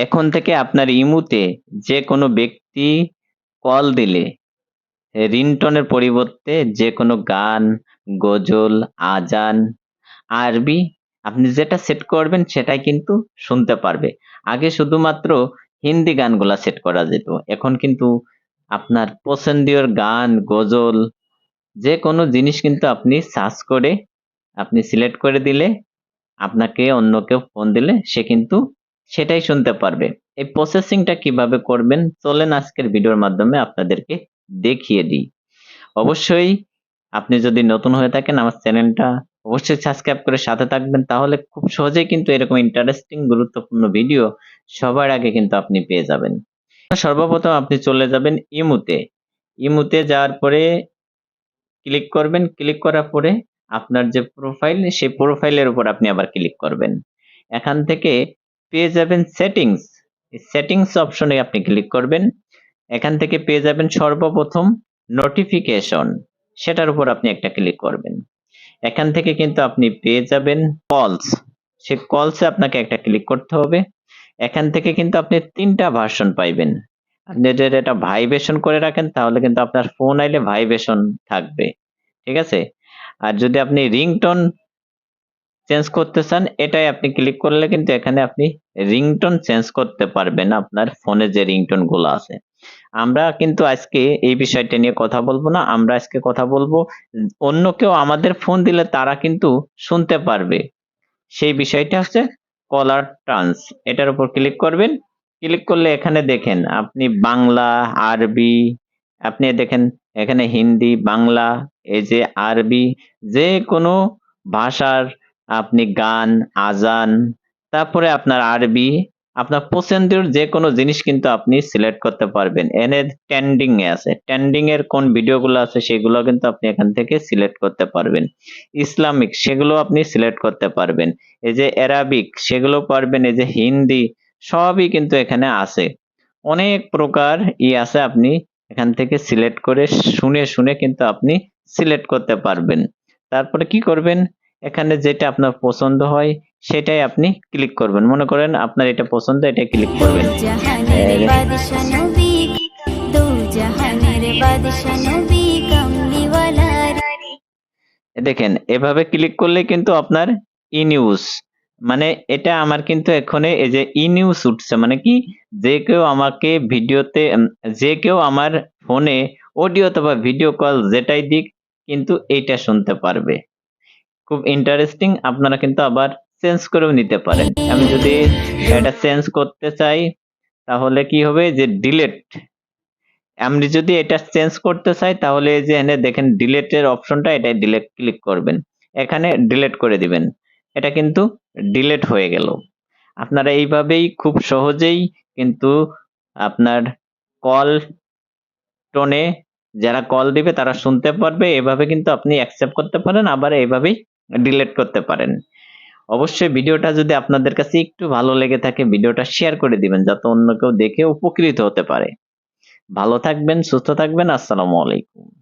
এখন থেকে আপনার ইমুতে যে কোনো ব্যক্তি কল দিলে রিংটোনের পরিবর্তে যে কোনো গান, গজল, আজান, আরবি আপনি যেটা সেট করবেন সেটাই কিন্তু শুনতে পারবে। আগে শুধুমাত্র হিন্দি গানগুলা সেট করা যেত। এখন কিন্তু আপনার পছন্দীয় গান, গজল যে কোনো জিনিস কিন্তু আপনি সার্চ করে আপনি সিলেক্ট করে দিলে আপনাকে অন্য কেউ ফোন দিলে সে কিন্তু সেটাই শুনতে পারবে। এই প্রসেসিংটা কীভাবে করবেন, চলেন আজকের ভিডিওর মাধ্যমে আপনাদেরকে দেখিয়ে দিই। অবশ্যই আপনি যদি নতুন হয়ে থাকেন, আমার চ্যানেলটা অবশ্যই সাবস্ক্রাইব করে সাথে থাকবেন, তাহলে খুব সহজেই কিন্তু এরকম ইন্টারেস্টিং গুরুত্বপূর্ণ ভিডিও সবার আগে কিন্তু আপনি পেয়ে যাবেন। সর্বপ্রথম আপনি চলে যাবেন ইমুতে। ইমুতে যাওয়ার পরে ক্লিক করবেন ক্লিক করার পরে আপনার যে প্রোফাইল সেই প্রোফাইলের উপর আপনি আবার ক্লিক করবেন। এখান থেকে পেয়ে যাবেন সেটিংস সেটিংস অপশনে আপনি ক্লিক করবেন। এখান থেকে পেয়ে যাবেন সর্বপ্রথম নোটিফিকেশন সেটার উপর আপনি একটা ক্লিক করবেন। এখান থেকে কিন্তু আপনি পেয়ে যাবেন কলস সে কলসে আপনাকে একটা ক্লিক করতে হবে। এখান থেকে কিন্তু আপনি তিনটা ভার্সন পাইবেন। আপনি যদি এটা ভাইব্রেশন করে রাখেন, তাহলে কিন্তু আপনার ফোন আইলে ভাইব্রেশন থাকবে। ঠিক আছে? আর যদি আপনি রিংটোন চেঞ্জ করতে চান, এটাই আপনি ক্লিক করলে কিন্তু এখানে আপনি রিংটোন চেঞ্জ করতে পারবেন আপনার ফোনে যে রিংটোনগুলো আছে। আমরা কিন্তু আজকে এই বিষয়টা নিয়ে কথা বলব না, আমরা আজকে কথা বলব, অন্য কেউ আমাদের ফোন দিলে তারা কিন্তু শুনতে পারবে। সেই বিষয়টা হচ্ছে কলার ট্রান্স এটার উপর ক্লিক করবেন ক্লিক করলে এখানে দেখেন আপনি বাংলা, আরবি, আপনি দেখেন এখানে হিন্দি, বাংলা, এই যে আরবি যে কোনো ভাষার আপনি গান, আজান, তারপরে আপনার আরবি, আপনার পছন্দের যে কোনো জিনিস কিন্তু আপনি সিলেক্ট করতে পারবেন। এনে ট্রেন্ডিং এ আছে। ট্রেন্ডিং এর কোন ভিডিওগুলো আছে সেগুলো কিন্তু আপনি এখান থেকে সিলেক্ট করতে পারবেন। ইসলামিক, সেগুলো আপনি সিলেক্ট করতে পারবেন। এই যে অ্যারাবিক সেগুলো পারবেন। এই যে হিন্দি সবই কিন্তু এখানে আছে। অনেক প্রকার ই আছে আপনি এখান থেকে সিলেক্ট করে শুনে শুনে কিন্তু আপনি সিলেক্ট করতে পারবেন। তারপরে কি করবেন? এখানে যেটা আপনার পছন্দ হয় সেটাই আপনি ক্লিক করবেন। মনে করেন আপনার এটা পছন্দ এটা ক্লিক করবেন। দেখেন এভাবে ক্লিক করলে কিন্তু আপনার ই নিউজ মানে এটা আমার কিন্তু এখানে এই যে ই নিউজ উঠছে মানে কি? যে কেউ আমাকে ভিডিওতে যে কেউ আমার ফোনে অডিও অথবা ভিডিও কল যেটাই দিক কিন্তু এইটা শুনতে পারবে। খুব ইন্টারেস্টিং আপনারা কিন্তু আবার চেঞ্জ করেও নিতে পারেন। আমি যদি এটা চেঞ্জ করতে চাই, তাহলে কি হবে যে ডিলেট আপনি যদি এটা চেঞ্জ করতে চাই, তাহলে যে এখানে দেখেন ডিলেটের অপশনটা এটা ডিলেট ক্লিক করবেন। এখানে ডিলেট করে দিবেন। এটা কিন্তু ডিলেট হয়ে গেল। আপনারা এইভাবেই খুব সহজেই কিন্তু আপনার কল টোনে যারা কল দিবে, তারা শুনতে পারবে। এভাবে কিন্তু আপনি অ্যাকসেপ্ট করতে পারেন। আবার এইভাবেই ডিলেট করতে পারেন। অবশ্যই ভিডিওটা যদি আপনাদের কাছে একটু ভালো লেগে থাকে, ভিডিওটা শেয়ার করে দিবেন, যাতে অন্য কেউ দেখে উপকৃত হতে পারে। ভালো থাকবেন, সুস্থ থাকবেন, আসসালামু আলাইকুম।